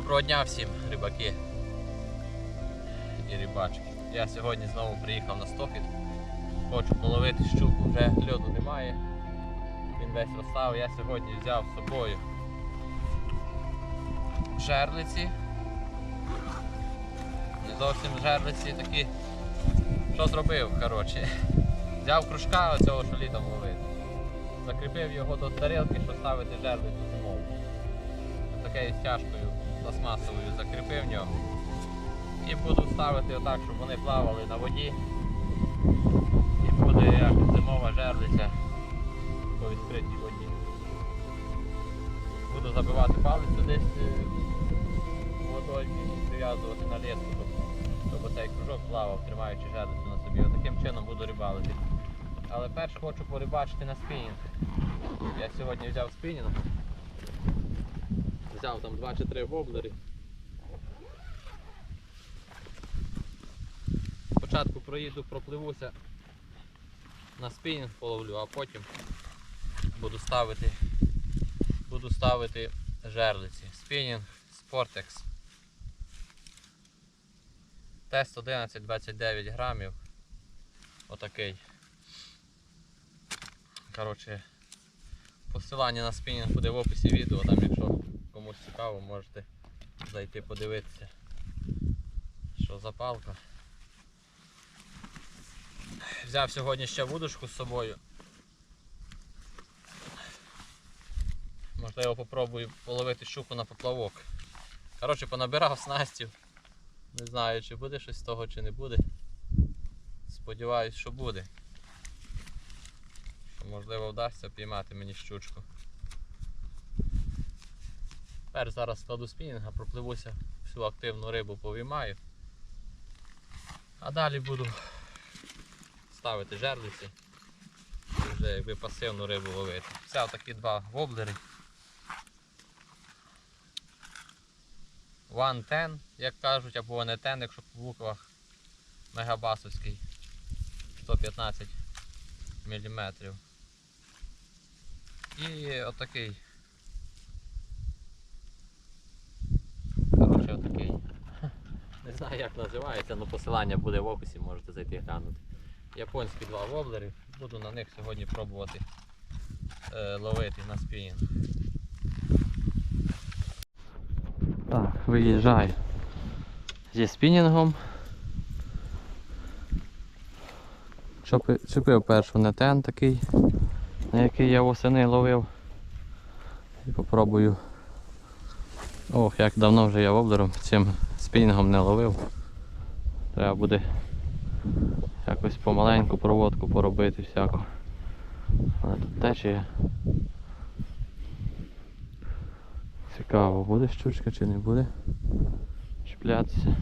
Доброго дня всім, рибаки і рибачки. Я сьогодні знову приїхав на стохід. Хочу половити щуку, вже льоду немає. Він весь розстав. Я сьогодні взяв з собою жерлиці. Не зовсім жерлиці такі. Що зробив, коротше. Взяв кружка оцього, що літом ловити. Закріпив його до тарілки, щоб ставити жерлицю зимову. Такою стяжкою пластмасовою закріпив нього. І буду ставити отак, щоб вони плавали на воді. І буде як зимова жерлиця по відкритій воді. Буду забивати палицю десь е, водою і прив'язувати на леску, щоб, щоб цей кружок плавав, тримаючи жерлицю на собі. Отаким чином буду рибалити. Але перш хочу порибачити на спінінг. Я сьогодні взяв спінінг. Взяв там 2 чи 3 воблери. Спочатку проїду, пропливуся на спінінг половлю, а потім буду ставити буду ставити жерлиці. Спінінг Sportex. Тест 11-29 грамів. Отакий. Коротше, посилання на спінінг буде в описі відео, там якщо комусь цікаво, можете зайти подивитися, що за палка. Взяв сьогодні ще вудочку з собою. Можливо попробую половити щуку на поплавок. Коротше, понабирав снастів. Не знаю, чи буде щось з того, чи не буде. Сподіваюсь, що буде. Що можливо вдасться піймати мені щучку. Тепер зараз складу спінінга, пропливуся, всю активну рибу повіймаю. А далі буду ставити жерлиці і вже якби пасивну рибу ловити. Взяв такі два воблери. One ten, як кажуть, або не ten, якщо по буквах мегабасовський 115 мм. І отакий. Коротше, отакий. Не знаю як називається, але посилання буде в описі, можете зайти глянути. Японські два воблери. Буду на них сьогодні пробувати е, ловити на спінінг. Так, виїжджаю зі спінінгом. Чепив першу нетен такий, на який я восени ловив. І попробую. Ох, як давно вже я воблером цим спінінгом не ловив. Треба буде якось помаленьку проводку поробити всяку. Але тут течія. Цікаво, буде щучка чи не буде чіплятися.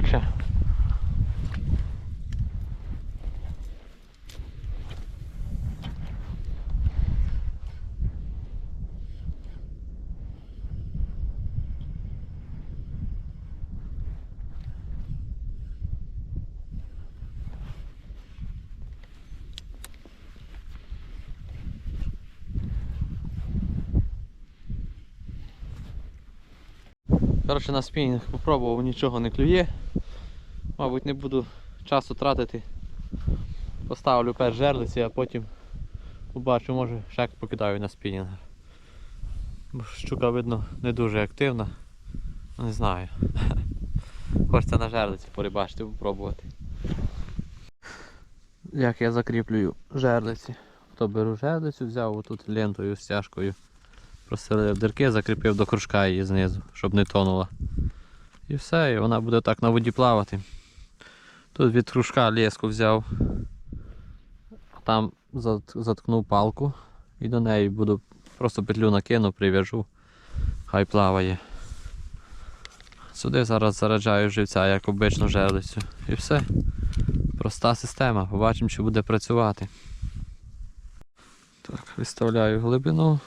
Хоче. Коротше, на спінінг попробував, нічого не клює. Мабуть, не буду часу тратити. Поставлю перш жерлиці, а потім побачу, може ще покидаю на спінінг. Щука видно не дуже активна. Не знаю. Хочеться на жерлиці порибачити, попробувати. як я закріплюю жерлиці. То беру жерлицю, взяв отут лентою стяжкою. Просилив дирки, закріпив до кружка її знизу, щоб не тонула. І все, і вона буде так на воді плавати. Тут від кружка леску взяв, там зат- заткнув палку і до неї буду просто петлю накину, прив'яжу, хай плаває. Сюди зараз зараджаю живця, як обичну жерлицю. І все. Проста система. Побачимо, чи буде працювати. Так, виставляю глибину.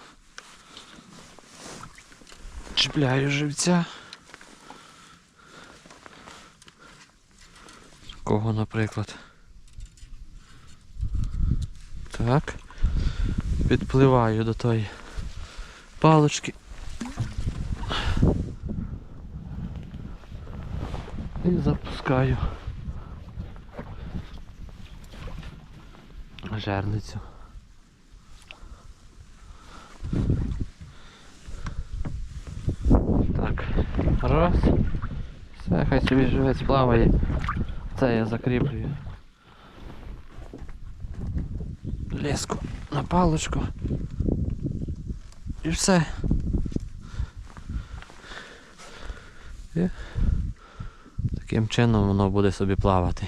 Чіпляю живця. Кого, наприклад. Так. Підпливаю до тої палочки. І запускаю жерлицю. Так, раз. Все, хай собі живець плаває. Це я закріплюю. Леску на паличку. І все. І таким чином воно буде собі плавати.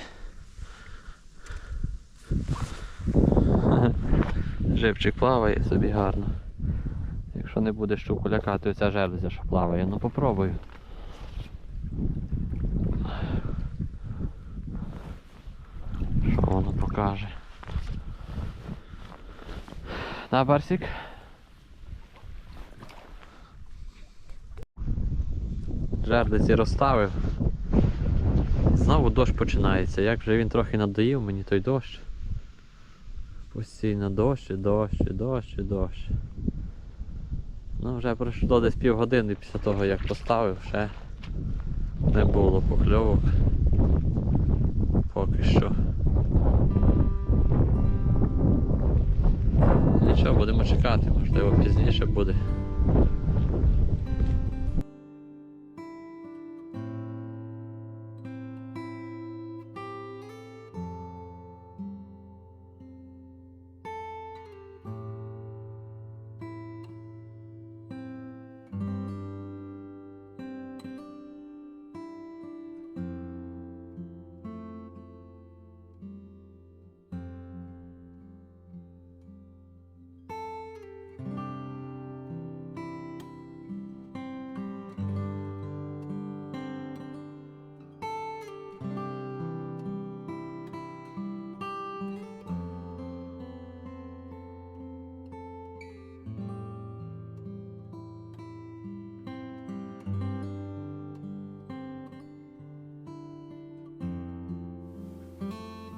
Живчик плаває собі гарно. Якщо не буде щуку лякати, оця жерлиця, що плаває, ну попробую. Що воно покаже? На барсик. Жерлиці розставив. Знову дощ починається. Як вже він трохи надоїв мені той дощ. Постійно дощ, дощ, дощ, дощ. Ну, вже пройшло десь півгодини після того, як поставив, ще не було покльовок. Поки що. Нічого, будемо чекати, можливо пізніше буде.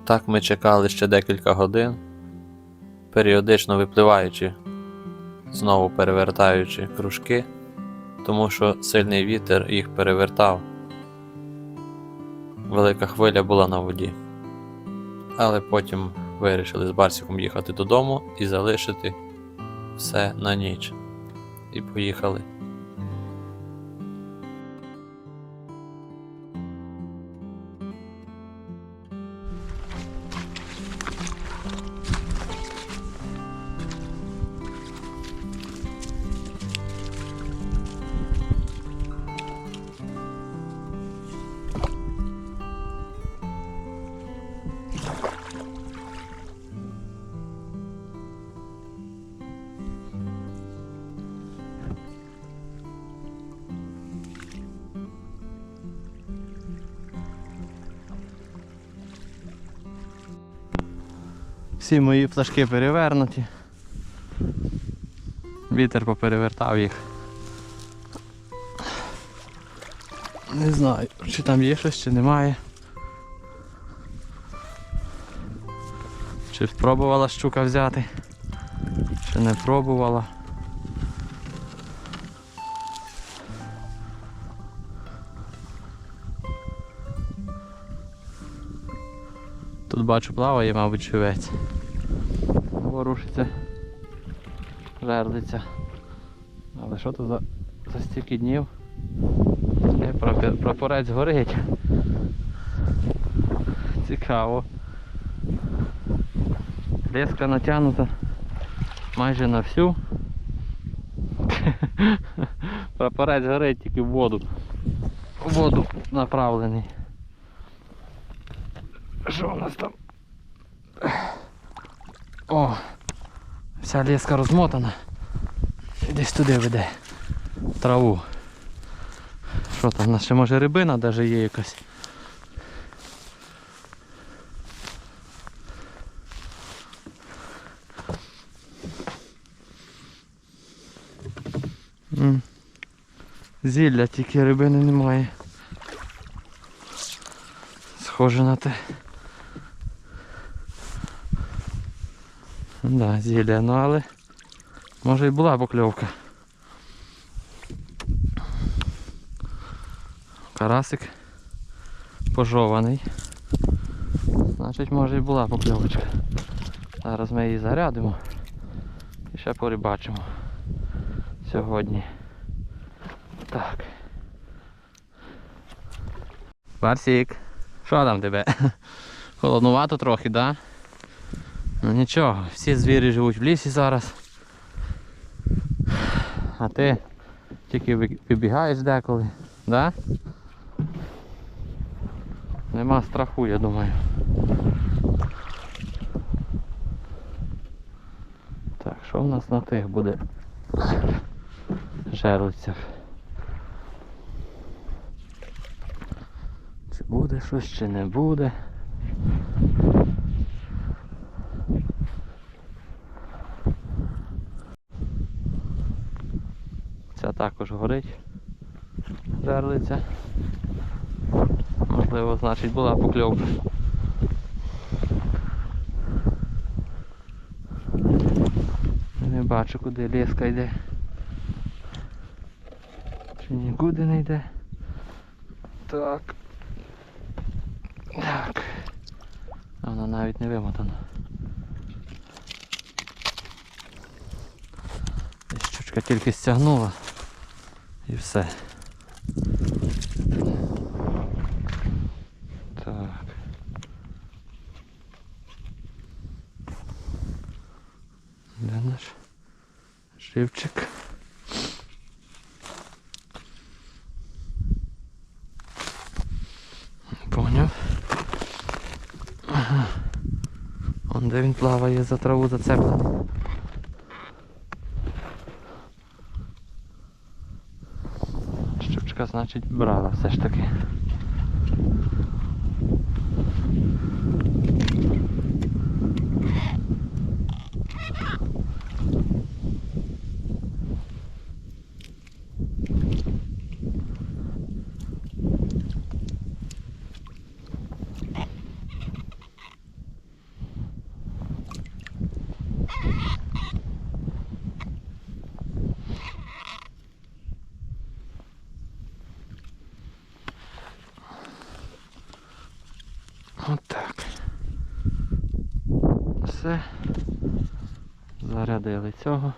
Так ми чекали ще декілька годин, періодично випливаючи, знову перевертаючи кружки, тому що сильний вітер їх перевертав. Велика хвиля була на воді. Але потім вирішили з Барсиком їхати додому і залишити все на ніч. І поїхали. Всі мої пташки перевернуті. Вітер поперевертав їх. Не знаю, чи там є щось, чи немає. Чи спробувала щука взяти, чи не пробувала. Тут бачу плаває, мабуть, живець. Ворушиться жерлиця. Але що тут за, за стільки днів? Е, Прапорець горить. Цікаво. Леска натягнута майже на всю. Прапорець горить тільки в воду. В воду направлений. Що у нас там? О! Вся леска розмотана. Десь туди веде. Траву. Що там? У нас ще може рибина навіть є якась. Зілля, тільки рибини немає. Схоже на те. Да, зілля, ну але може і була покльовка. Карасик пожований. Значить може і була покльовочка. Зараз ми її зарядимо і ще порибачимо сьогодні. Так. Барсік, що там тебе? Холоднувато трохи, да? Ну нічого, всі звірі живуть в лісі зараз. А ти тільки вибігаєш деколи, да? Нема страху, я думаю. Так, що в нас на тих буде? Жерлицях. Чи буде щось, чи не буде. Також горить. Жерлиця. Можливо, значить була покльовка. Не бачу куди ліска йде. Чи нікуди не йде. Так. Так. А Вона навіть не вимотана. Щучка тільки стягнула і все. Так. Де наш живчик? Поняв. Ага. Он де він плаває за траву зацеплений. Щучка, значить, брала все ж таки. Отак. Все. Зарядили цього.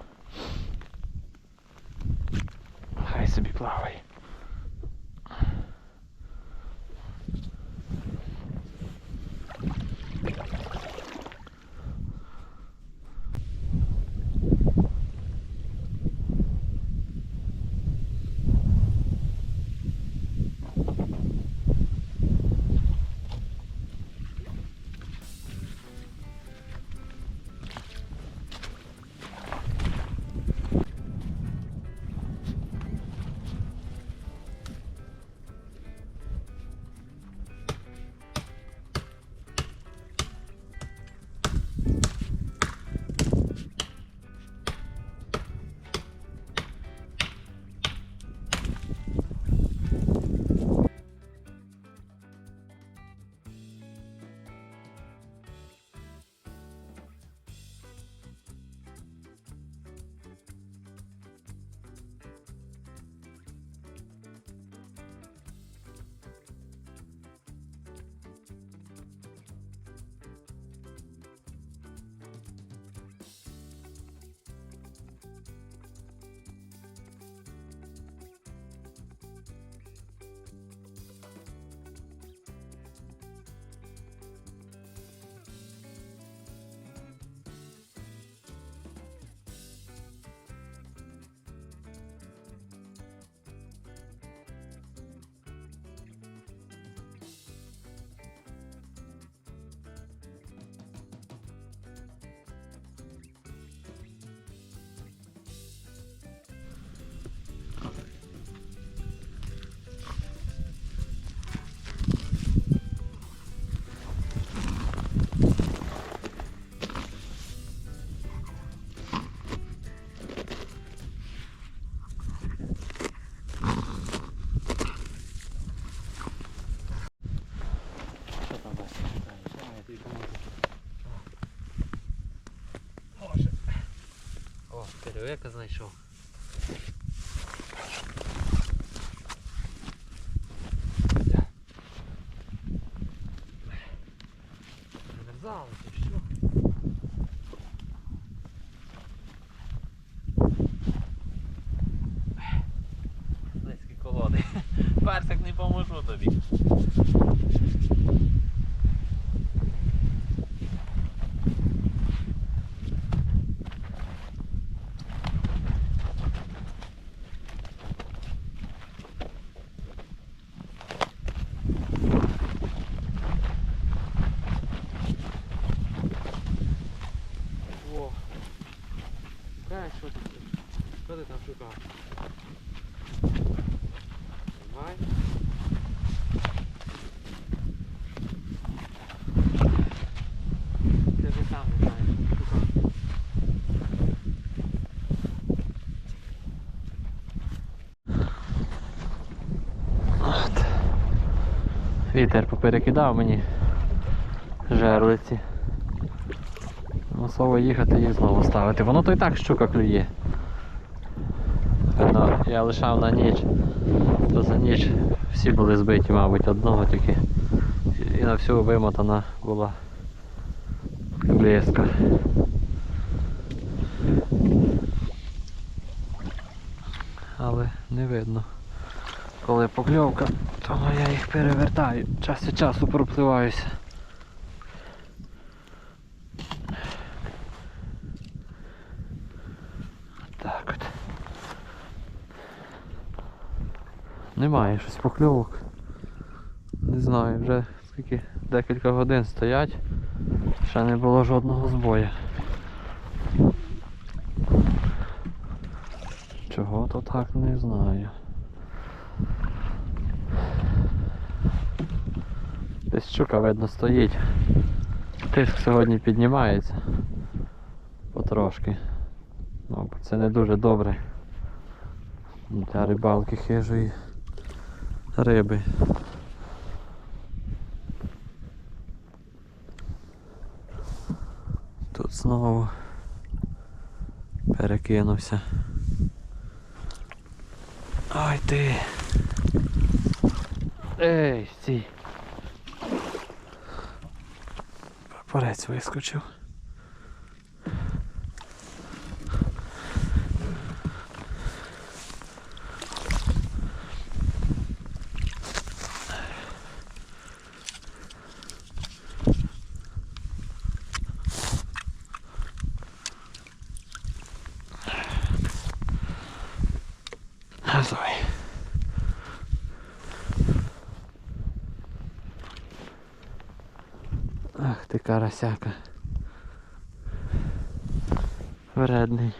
Черв'яка знайшов. Замерзало чи що? Близькі колоди. Персик не поможу тобі. О, шукаєш, що ти? Що ти там шукав? Давай. Ти вже сам не знаєш, шукав. От. Вітер поперекидав мені жерлиці. Масово їхати і знову ставити. Воно то і так щука клює. Видно, я лишав на ніч. То за ніч всі були збиті, мабуть, одного тільки. І на всю вимотана була блеска. Але не видно. Коли покльовка, то ну, я їх перевертаю. Час від часу пропливаюся. Так от. Немає щось покльовок. Не знаю, вже скільки декілька годин стоять. Ще не було жодного збою. Чого то так не знаю. Десь щука видно стоїть. Тиск сьогодні піднімається. Потрошки. Мабуть, це не дуже добре для рибалки хижої риби. Тут знову перекинувся. Ай ти. Ей, стій. Папорець вискочив. Газуй. Ах ти карасяка. Вредний.